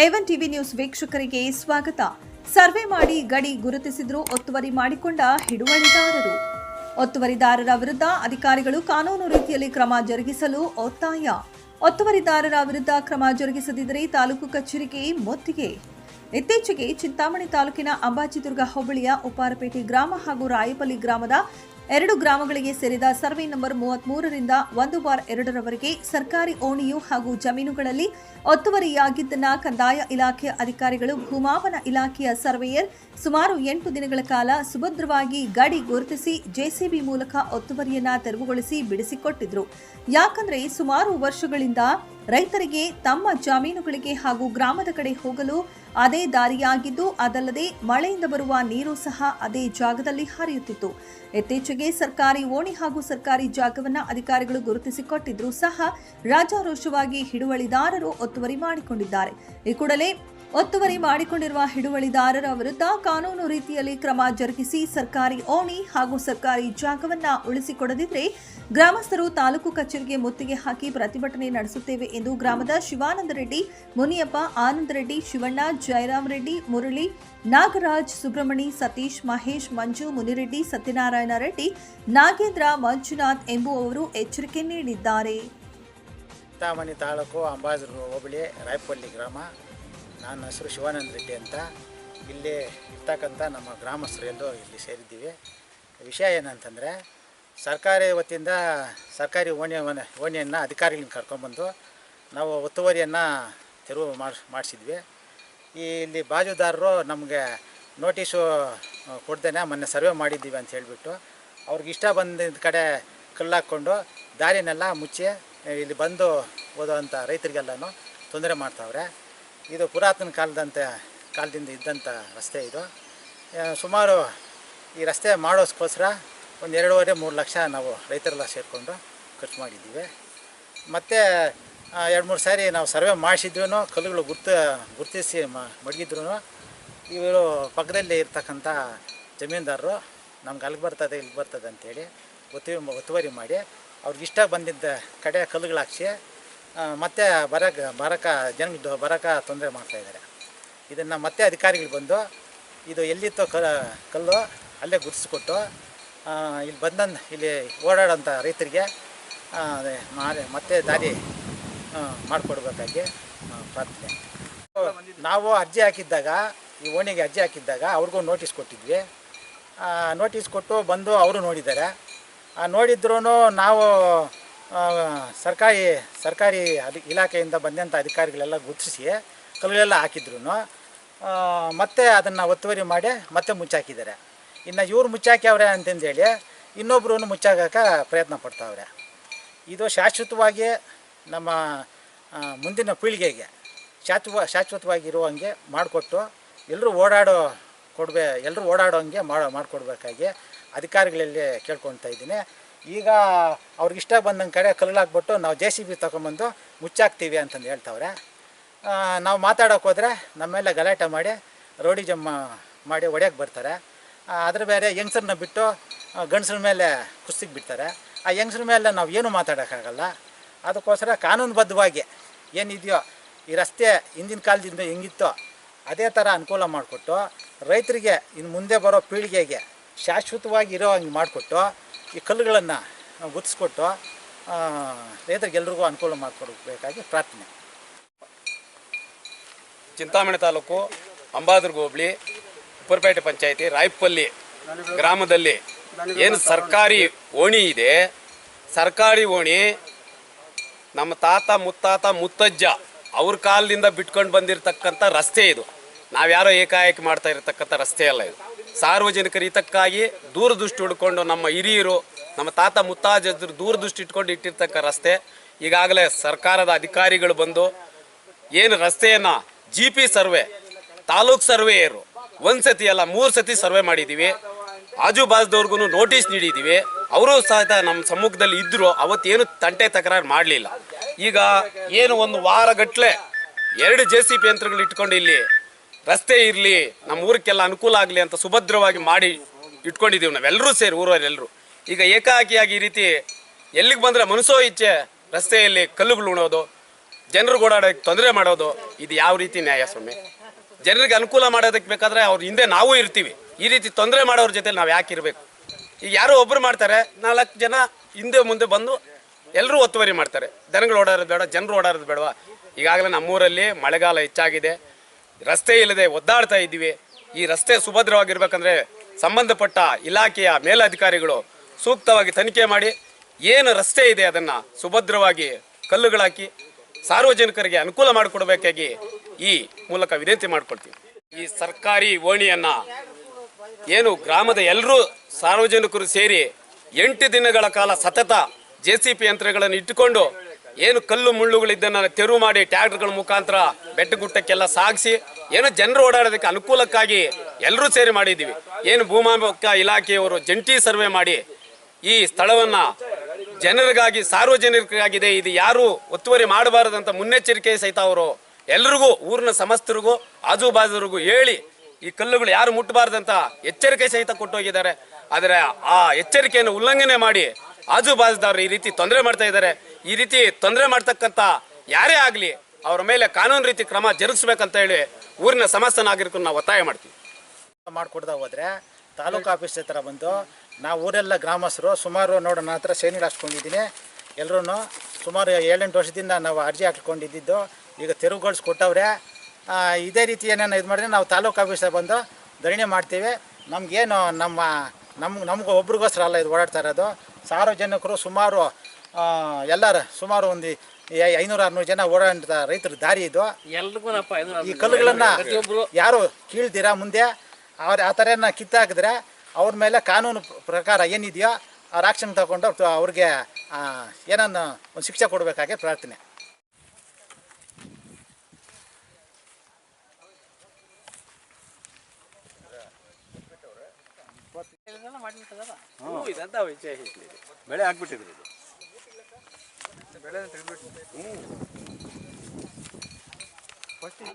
A one TV news ವೀಕ್ಷಕರಿಗೆ ಸ್ವಾಗತ. Survey ಮಾಡಿ ಗಡಿ ಗುರುತಿಸಿದ್ರು ಒತ್ತುವರಿ ಮಾಡಿಕೊಂಡ ಹಿಡುವಳಿದಾರರು. ಒತ್ತುವರಿದಾರರ ವಿರುದ್ಧ ಅಧಿಕಾರಿಗಳು ಕಾನೂನು ರೀತಿಯಲ್ಲಿ ಕ್ರಮ ಜರುಗಿಸಲು ಒತ್ತಾಯ. ಒತ್ತುವರಿದಾರರ ವಿರುದ್ಧ ಕ್ರಮ ಜರುಗಿಸದಿದ್ದರೆ ತಾಲೂಕು ಕಚೇರಿಗೆ ಮೊತ್ತಿಗೆ. ಇತ್ತೀಚೆಗೆ ಚಿಂತಾಮಣಿ ತಾಲೂಕಿನ ಅಂಬಾಜಿದುರ್ಗ ಹೋಬಳಿಯ ಉಪಾರಪೇಟೆ ಗ್ರಾಮ ಹಾಗೂ ರಾಯಪಲ್ಲಿ ಗ್ರಾಮದ ಎರಡು ಗ್ರಾಮಗಳಿಗೆ ಸೇರಿದ ಸರ್ವೆ ನಂಬರ್ ಮೂವತ್ಮೂರರಿಂದ ಒಂದು ಬಾರ್ ಎರಡರವರೆಗೆ ಸರ್ಕಾರಿ ಓಣಿಯು ಹಾಗೂ ಜಮೀನುಗಳಲ್ಲಿ ಒತ್ತುವರಿಯಾಗಿದ್ದನ್ನ ಕಂದಾಯ ಇಲಾಖೆಯ ಅಧಿಕಾರಿಗಳು ಭೂಮಾಪನ ಇಲಾಖೆಯ ಸರ್ವೆಯರ್ ಸುಮಾರು ಎಂಟು ದಿನಗಳ ಕಾಲ ಸುಭದ್ರವಾಗಿ ಗಡಿ ಗುರುತಿಸಿ ಜೆಸಿಬಿ ಮೂಲಕ ಒತ್ತುವರಿಯನ್ನ ತೆರವುಗೊಳಿಸಿ ಬಿಡಿಸಿಕೊಟ್ಟಿದ್ರು. ಯಾಕಂದ್ರೆ ಸುಮಾರು ವರ್ಷಗಳಿಂದ ರೈತರಿಗೆ ತಮ್ಮ ಜಮೀನುಗಳಿಗೆ ಹಾಗೂ ಗ್ರಾಮದ ಕಡೆ ಹೋಗಲು ಅದೇ ದಾರಿಯಾಗಿದ್ದು ಅದಲ್ಲದೆ ಮಳೆಯಿಂದ ಬರುವ ನೀರು ಸಹ ಅದೇ ಜಾಗದಲ್ಲಿ ಹರಿಯುತ್ತಿತ್ತು. ಇತ್ತೀಚೆಗೆ ಸರ್ಕಾರಿ ಓಣಿ ಹಾಗೂ ಸರ್ಕಾರಿ ಜಾಗವನ್ನು ಅಧಿಕಾರಿಗಳು ಗುರುತಿಸಿಕೊಟ್ಟಿದ್ರೂ ಸಹ ರಾಜಾರೋಷವಾಗಿ ಹಿಡುವಳಿದಾರರು ಒತ್ತುವರಿ ಮಾಡಿಕೊಂಡಿದ್ದಾರೆ. ಈ ಕೂಡಲೇ ಒತ್ತುವರಿ ಮಾಡಿಕೊಂಡಿರುವ ಹಿಡುವಳಿದಾರರ ವಿರುದ್ಧ ಕಾನೂನು ರೀತಿಯಲ್ಲಿ ಕ್ರಮ ಜರುಗಿಸಿ ಸರ್ಕಾರಿ ಓಣಿ ಹಾಗೂ ಸರ್ಕಾರಿ ಜಾಗವನ್ನ ಉಳಿಸಿಕೊಡದಿದ್ದರೆ ಗ್ರಾಮಸ್ಥರು ತಾಲೂಕು ಕಚೇರಿಗೆ ಮುತ್ತಿಗೆ ಹಾಕಿ ಪ್ರತಿಭಟನೆ ನಡೆಸುತ್ತೇವೆ ಎಂದು ಗ್ರಾಮದ ಶಿವಾನಂದ ರೆಡ್ಡಿ, ಮುನಿಯಪ್ಪ, ಆನಂದ ರೆಡ್ಡಿ, ಶಿವಣ್ಣ, ಜಯರಾಮ್ ರೆಡ್ಡಿ, ಮುರಳಿ, ನಾಗರಾಜ್, ಸುಬ್ರಹ್ಮಣಿ, ಸತೀಶ್, ಮಹೇಶ್, ಮಂಜು, ಮುನಿರೆಡ್ಡಿ, ಸತ್ಯನಾರಾಯಣ ರೆಡ್ಡಿ, ನಾಗೇಂದ್ರ, ಮಂಜುನಾಥ್ ಎಂಬುವವರು ಎಚ್ಚರಿಕೆ ನೀಡಿದ್ದಾರೆ. ಚಿಂತಾಮಣಿ ತಾಲೂಕು ಅಂಬಾಜರು ಹೋಬಳಿ, ರಾಯಪಲ್ಲಿ ಗ್ರಾಮ. ನನ್ನ ಹೆಸರು ಶಿವಾನಂದ ರೆಡ್ಡಿ ಅಂತ. ಇಲ್ಲಿ ಇರ್ತಕ್ಕಂಥ ನಮ್ಮ ಗ್ರಾಮಸ್ಥರು ಎಲ್ಲೋ ಇಲ್ಲಿ ಸೇರಿದ್ದೀವಿ. ವಿಷಯ ಏನಂತಂದರೆ, ಸರ್ಕಾರಿ ವತಿಯಿಂದ ಸರ್ಕಾರಿ ಓಣಿ ಓಣಿಯನ್ನು ಅಧಿಕಾರಿಗಳನ್ನ ಕರ್ಕೊಂಡ್ಬಂದು ನಾವು ಒತ್ತುವರಿಯನ್ನು ತೆರವು ಮಾಡಿ, ಮಾಡಿಸಿದ್ವಿ. ಈ ಇಲ್ಲಿ ಬಾಜುದಾರರು ನಮಗೆ ನೋಟಿಸು ಕೊಡ್ದೇನೆ ಮೊನ್ನೆ ಸರ್ವೆ ಮಾಡಿದ್ದೀವಿ ಅಂತ ಹೇಳಿಬಿಟ್ಟು ಅವ್ರಿಗೆ ಇಷ್ಟ ಬಂದಿದ್ದ ಕಡೆ ಕಲ್ಲಾಕ್ಕೊಂಡು ದಾರಿನೆಲ್ಲ ಮುಚ್ಚಿ, ಇಲ್ಲಿ ಬಂದು ಓದೋವಂಥ ರೈತರಿಗೆಲ್ಲನೂ ತೊಂದರೆ ಮಾಡ್ತಾವ್ರೆ. ಇದು ಪುರಾತನ ಕಾಲದಂತ, ಕಾಲದಿಂದ ಇದ್ದಂಥ ರಸ್ತೆ ಇದು. ಸುಮಾರು ಈ ರಸ್ತೆ ಮಾಡೋಸ್ಕೋಸ್ಕರ ಒಂದು ಎರಡೂವರೆ, ಮೂರು ಲಕ್ಷ ನಾವು ರೈತರೆಲ್ಲ ಸೇರಿಕೊಂಡು ಖರ್ಚು ಮಾಡಿದ್ದೀವಿ. ಮತ್ತು ಎರಡು, ಮೂರು ಸಾರಿ ನಾವು ಸರ್ವೆ ಮಾಡಿಸಿದ್ರು ಕಲ್ಲುಗಳು ಗುರ್ತು, ಗುರುತಿಸಿ ಮಡಗಿದ್ರು ಇವರು ಪಕ್ಕದಲ್ಲಿ ಇರ್ತಕ್ಕಂಥ ಜಮೀನ್ದಾರರು ನಮ್ಗೆ ಅಲ್ಲಿಗೆ ಬರ್ತದೆ ಇಲ್ಲಿ ಬರ್ತದೆ ಅಂತೇಳಿ ಒತ್ತು, ಒತ್ತುವರಿ ಮಾಡಿ ಅವ್ರಿಗೆ ಇಷ್ಟ ಬಂದಿದ್ದ ಕಡೆ ಕಲ್ಲುಗಳು ಮತ್ತೆ ಬರ ಬರಕ ಜನ ಬರಕ ತೊಂದರೆ ಮಾಡ್ತಾಯಿದ್ದಾರೆ ಇದನ್ನು ಮತ್ತೆ ಅಧಿಕಾರಿಗಳು ಬಂದು, ಇದು ಎಲ್ಲಿತ್ತೋ ಕಲ್ಲು ಅಲ್ಲೇ ಗುಡಿಸ್ಕೊಟ್ಟು ಇಲ್ಲಿ ಬಂದಂದು ಇಲ್ಲಿ ಓಡಾಡೋಂಥ ರೈತರಿಗೆ ಮತ್ತೆ ದಾರಿ ಮಾಡಿಕೊಡ್ಬೇಕಾಗಿ ಪ್ರಾರ್ಥನೆ. ನಾವು ಅರ್ಜಿ ಹಾಕಿದ್ದಾಗ, ಈ ಓಣಿಗೆ ಅರ್ಜಿ ಹಾಕಿದ್ದಾಗ ಅವ್ರಿಗೂ ನೋಟಿಸ್ ಕೊಟ್ಟಿದ್ವಿ. ನೋಟಿಸ್ ಕೊಟ್ಟು ಬಂದು ಅವರು ನೋಡಿದ್ದಾರೆ. ನೋಡಿದ್ರೂ ನಾವು ಸರ್ಕಾರಿ ಸರ್ಕಾರಿ ಅಧಿ, ಇಲಾಖೆಯಿಂದ ಬಂದಂಥ ಅಧಿಕಾರಿಗಳೆಲ್ಲ ಗುರುತಿಸಿ ಕಲ್ಲುಗಳೆಲ್ಲ ಹಾಕಿದ್ರು ಮತ್ತೆ ಅದನ್ನು ಒತ್ತುವರಿ ಮಾಡಿ ಮತ್ತೆ ಮುಚ್ಚಾಕಿದ್ದಾರೆ. ಇನ್ನು ಇವ್ರು ಮುಚ್ಚಾಕ್ಯವ್ರೆ ಅಂತಂದೇಳಿ ಇನ್ನೊಬ್ರು ಮುಚ್ಚಾಕಕ್ಕೆ ಪ್ರಯತ್ನ ಪಡ್ತಾವ್ರೆ. ಇದು ಶಾಶ್ವತವಾಗಿ ನಮ್ಮ ಮುಂದಿನ ಪೀಳಿಗೆಗೆ ಶಾಶ್ವ ಶಾಶ್ವತವಾಗಿ ಹಾಗೆ ಮಾಡಿಕೊಟ್ಟು ಎಲ್ಲರೂ ಓಡಾಡೋ ಕೊಡ್ಬೇ ಎಲ್ಲರೂ ಓಡಾಡೋಂಗೆ ಮಾಡೋ, ಮಾಡಿಕೊಡ್ಬೇಕಾಗಿ ಅಧಿಕಾರಿಗಳಲ್ಲಿ ಕೇಳ್ಕೊಳ್ತಾ ಇದ್ದೀನಿ. ಈಗ ಅವ್ರಿಗೆ ಇಷ್ಟ ಬಂದಂಗೆ ಕಡೆ ಕಲ್ಲಾಕ್ಬಿಟ್ಟು ನಾವು ಜೆ ಸಿ ಬಿ ತೊಗೊಂಬಂದು ಮುಚ್ಚಾಕ್ತೀವಿ ಅಂತಂದು ಹೇಳ್ತವ್ರೆ. ನಾವು ಮಾತಾಡೋಕೆ ಹೋದರೆ ನಮ್ಮೆಲ್ಲ ಗಲಾಟೆ ಮಾಡಿ ರೋಡಿ ಜಮ್ಮ ಮಾಡಿ ಒಡೆಯಕ್ಕೆ ಬರ್ತಾರೆ. ಅದ್ರ ಬೇರೆ ಹೆಂಗ್ಸರನ್ನ ಬಿಟ್ಟು ಗಂಡಸ್ರ ಮೇಲೆ ಕುಸ್ತಿಗೆ ಬಿಡ್ತಾರೆ. ಆ ಹೆಂಗ್ಸ್ರ ಮೇಲೆ ನಾವು ಏನು ಮಾತಾಡೋಕ್ಕಾಗಲ್ಲ. ಅದಕ್ಕೋಸ್ಕರ ಕಾನೂನುಬದ್ಧವಾಗಿ ಏನಿದೆಯೋ ಈ ರಸ್ತೆ ಹಿಂದಿನ ಕಾಲದಿಂದ ಹೆಂಗಿತ್ತೋ ಅದೇ ಥರ ಅನುಕೂಲ ಮಾಡಿಕೊಟ್ಟು ರೈತರಿಗೆ ಇನ್ನು ಮುಂದೆ ಬರೋ ಪೀಳಿಗೆಗೆ ಶಾಶ್ವತವಾಗಿ ಇರೋ ಹಂಗೆ ಮಾಡಿಕೊಟ್ಟು ಈ ಕಲ್ಲುಗಳನ್ನು ಗುರ್ತಿಸ್ಕೊಟ್ಟು ರೈತರಿಗೆಲ್ಲರಿಗೂ ಅನುಕೂಲ ಮಾಡಿಕೊಡಬೇಕಾಗಿ ಪ್ರಾರ್ಥನೆ. ಚಿಂತಾಮಣಿ ತಾಲೂಕು ಅಂಬಾದುರ್ಗ ಹೋಬಳಿ ಉಪ್ಪರಪೇಟೆ ಪಂಚಾಯಿತಿ, ರಾಯಪಲ್ಲಿ ಗ್ರಾಮದಲ್ಲಿ ಏನು ಸರ್ಕಾರಿ ಓಣಿ ಇದೆ. ಸರ್ಕಾರಿ ಓಣಿ ನಮ್ಮ ತಾತ, ಮುತ್ತಾತ, ಮುತ್ತಜ್ಜ ಅವ್ರ ಕಾಲದಿಂದ ಬಿಟ್ಕೊಂಡು ಬಂದಿರತಕ್ಕಂಥ ರಸ್ತೆ ಇದು. ನಾವ್ಯಾರೋ ಏಕಾಏಕಿ ಮಾಡ್ತಾ ಇರತಕ್ಕಂಥ ರಸ್ತೆ ಅಲ್ಲ ಇದು. ಸಾರ್ವಜನಿಕರ ಹಿತಕ್ಕಾಗಿ ದೂರದೃಷ್ಟಿ ಹುಡ್ಕೊಂಡು ನಮ್ಮ ಹಿರಿಯರು, ನಮ್ಮ ತಾತ ಮುತ್ತಾಜರು ದೂರದೃಷ್ಟಿ ಇಟ್ಕೊಂಡು ಇಟ್ಟಿರ್ತಕ್ಕ ರಸ್ತೆ. ಈಗಾಗಲೇ ಸರ್ಕಾರದ ಅಧಿಕಾರಿಗಳು ಬಂದು ಏನು ರಸ್ತೆಯನ್ನ G P survey, taluk surveyor ಒಂದು ಸತಿ ಅಲ್ಲ, ಮೂರು ಸತಿ ಸರ್ವೆ ಮಾಡಿದ್ದೀವಿ ಆಜು ಬಾಜುದವ್ರಿಗೂ ನೋಟಿಸ್ ನೀಡಿದ್ದೀವಿ ಅವರು ಸಹಿತ ನಮ್ಮ ಸಮ್ಮುಖದಲ್ಲಿ ಇದ್ದರು ಅವತ್ತೇನು ತಂಟೆ ತಕರಾರು ಮಾಡಲಿಲ್ಲ. ಈಗ ಏನು ಒಂದು ವಾರಗಟ್ಲೆ ಎರಡು ಜೆ ಸಿ ಪಿ ಯಂತ್ರಗಳು ಇಟ್ಕೊಂಡು ಇಲ್ಲಿ ರಸ್ತೆ ಇರಲಿ, ನಮ್ಮ ಊರಿಗೆಲ್ಲ ಅನುಕೂಲ ಆಗಲಿ ಅಂತ ಸುಭದ್ರವಾಗಿ ಮಾಡಿ ಇಟ್ಕೊಂಡಿದ್ದೀವಿ ನಾವೆಲ್ಲರೂ ಸೇರಿ ಊರವರೆಲ್ಲರೂ ಈಗ ಏಕಾಕಿಯಾಗಿ ಈ ರೀತಿ ಎಲ್ಲಿಗೆ ಬಂದರೆ ಮನಸ್ಸೋ ಇಚ್ಛೆ ರಸ್ತೆಯಲ್ಲಿ ಕಲ್ಲುಗಳು ಉಣೋದು, ಜನರು ಓಡಾಡೋಕ್ಕೆ ತೊಂದರೆ ಮಾಡೋದು, ಇದು ಯಾವ ರೀತಿ ನ್ಯಾಯ ಸ್ವಾಮಿ? ಜನರಿಗೆ ಅನುಕೂಲ ಮಾಡೋದಕ್ಕೆ ಬೇಕಾದರೆ ಅವ್ರ ಹಿಂದೆ ನಾವು ಇರ್ತೀವಿ. ಈ ರೀತಿ ತೊಂದರೆ ಮಾಡೋರ ಜೊತೆ ನಾವು ಯಾಕೆ ಇರಬೇಕು? ಈಗ ಯಾರೋ ಒಬ್ಬರು ಮಾಡ್ತಾರೆ, ನಾಲ್ಕು ಜನ ಹಿಂದೆ ಮುಂದೆ ಬಂದು ಎಲ್ಲರೂ ಒತ್ತುವರಿ ಮಾಡ್ತಾರೆ. ದನಗಳು ಓಡಾಡೋದು ಬೇಡ, ಜನರು ಓಡಾಡೋದು ಬೇಡವಾ? ಈಗಾಗಲೇ ನಮ್ಮೂರಲ್ಲಿ ಮಳೆಗಾಲ ಹೆಚ್ಚಾಗಿದೆ. ರಸ್ತೆ ಇಲ್ಲದೆ ಒದ್ದಾಡ್ತಾ ಇದ್ದೀವಿ. ಈ ರಸ್ತೆ ಸುಭದ್ರವಾಗಿರ್ಬೇಕಂದ್ರೆ ಸಂಬಂಧಪಟ್ಟ ಇಲಾಖೆಯ ಮೇಲಧಿಕಾರಿಗಳು ಸೂಕ್ತವಾಗಿ ತನಿಖೆ ಮಾಡಿ ಏನು ರಸ್ತೆ ಇದೆ ಅದನ್ನು ಸುಭದ್ರವಾಗಿ ಕಲ್ಲುಗಳಾಕಿ ಸಾರ್ವಜನಿಕರಿಗೆ ಅನುಕೂಲ ಮಾಡಿಕೊಡ್ಬೇಕಾಗಿ ಈ ಮೂಲಕ ವಿನಂತಿ ಮಾಡಿಕೊಡ್ತೀವಿ ಈ ಸರ್ಕಾರಿ ಓಣಿಯನ್ನ ಏನು ಗ್ರಾಮದ ಎಲ್ಲರೂ ಸಾರ್ವಜನಿಕರು ಸೇರಿ ಎಂಟು ದಿನಗಳ ಕಾಲ ಸತತ ಜೆ ಸಿ ಪಿ ಯಂತ್ರಗಳನ್ನು ಇಟ್ಟುಕೊಂಡು ಏನು ಕಲ್ಲು ಮುಳ್ಳುಗಳಿದ್ದನ್ನು ತೆರವು ಮಾಡಿ ಟ್ಯಾಕ್ಟರ್ಗಳ ಮುಖಾಂತರ ಬೆಟ್ಟಗುಟ್ಟಕ್ಕೆಲ್ಲ ಸಾಗಿಸಿ, ಏನು ಜನರು ಓಡಾಡೋದಕ್ಕೆ ಅನುಕೂಲಕ್ಕಾಗಿ ಎಲ್ಲರೂ ಸೇರಿ ಮಾಡಿದ್ದೀವಿ. ಏನು ಭೂಮಾಪಕ ಇಲಾಖೆಯವರು ಜಂಟಿ ಸರ್ವೆ ಮಾಡಿ ಈ ಸ್ಥಳವನ್ನ ಜನರಿಗಾಗಿ, ಸಾರ್ವಜನಿಕರಿಗಾಗಿದೆ, ಇದು ಯಾರು ಒತ್ತುವರಿ ಮಾಡಬಾರದಂತ ಮುನ್ನೆಚ್ಚರಿಕೆ ಸಹಿತ ಅವರು ಎಲ್ರಿಗೂ, ಊರಿನ ಸಮಸ್ತರಿಗೂ ಆಜು ಬಾಜುರಿಗೂ ಹೇಳಿ ಈ ಕಲ್ಲುಗಳು ಯಾರು ಮುಟ್ಟಬಾರ್ದಂತ ಎಚ್ಚರಿಕೆ ಸಹಿತ ಕೊಟ್ಟೋಗಿದ್ದಾರೆ. ಆದರೆ ಆ ಎಚ್ಚರಿಕೆಯನ್ನು ಉಲ್ಲಂಘನೆ ಮಾಡಿ ಆಜುಬಾಜುದವರು ಈ ರೀತಿ ತೊಂದರೆ ಮಾಡ್ತಾ ಇದ್ದಾರೆ. ಈ ರೀತಿ ತೊಂದರೆ ಮಾಡ್ತಕ್ಕಂಥ ಯಾರೇ ಆಗಲಿ ಅವರ ಮೇಲೆ ಕಾನೂನು ರೀತಿ ಕ್ರಮ ಜರುಗಿಸ್ಬೇಕಂತ ಹೇಳಿ ಊರಿನ ಸಮಸ್ತ ನಾವು ಒತ್ತಾಯ ಮಾಡ್ತೀವಿ. ಮಾಡಿಕೊಡ್ತಾ ಹೋದ್ರೆ ತಾಲೂಕು ಆಫೀಸ್ ಹತ್ರ ಬಂದು ನಾವು ಊರೆಲ್ಲ ಗ್ರಾಮಸ್ಥರು ಸುಮಾರು ನೋಡೋಣ ಹತ್ರ ಸೇನಿಗೆ ಹಾಕ್ಸ್ಕೊಂಡಿದ್ದೀನಿ. ಎಲ್ಲರೂ ಸುಮಾರು ಏಳೆಂಟು ವರ್ಷದಿಂದ ನಾವು ಅರ್ಜಿ ಹಾಕ್ಕೊಂಡಿದ್ದು ಈಗ ತೆರವುಗೊಳಿಸ್ಕೊಟ್ಟವ್ರೆ ಇದೇ ರೀತಿ ಏನೇನು ಇದು ಮಾಡಿದ್ರೆ ನಾವು ತಾಲೂಕು ಆಫೀಸ್ ಬಂದು ಧರಣಿ ಮಾಡ್ತೀವಿ. ನಮಗೇನು ನಮ್ಮ ನಮ್ಮ ನಮ್ಗೆ ಒಬ್ರಿಗೋಸ್ಕರ ಅಲ್ಲ ಇದು ಓಡಾಡ್ತಾ ಇರೋದು. ಸಾರ್ವಜನಿಕರು ಸುಮಾರು ಎಲ್ಲರ ಸುಮಾರು ಒಂದು ಐನೂರ ಆರುನೂರು ಜನ ಓಡಾಡ್ತಾ ರೈತರ ದಾರಿ ಇದು. ಈ ಕಲ್ಲುಗಳನ್ನ ಯಾರು ಕೀಳ್ದಿರಾ ಮುಂದೆ? ಅವ್ರ ಆ ಥರ ಕಿತ್ತಾಕಿದ್ರೆ ಅವ್ರ ಮೇಲೆ ಕಾನೂನು ಪ್ರಕಾರ ಏನಿದೆಯೋ ಅವ್ರ ಆಕ್ಷನ್ ತಗೊಂಡು ಅವ್ರ್- ಅವ್ರಿಗೆ ಏನನ್ನ ಒಂದು ಶಿಕ್ಷೆ ಕೊಡಬೇಕಾಗಿ ಪ್ರಾರ್ಥನೆ. ಬೆಳೆ ಹಾಕ್ಬಿಟ್ಟಿದ್ರು ಇದು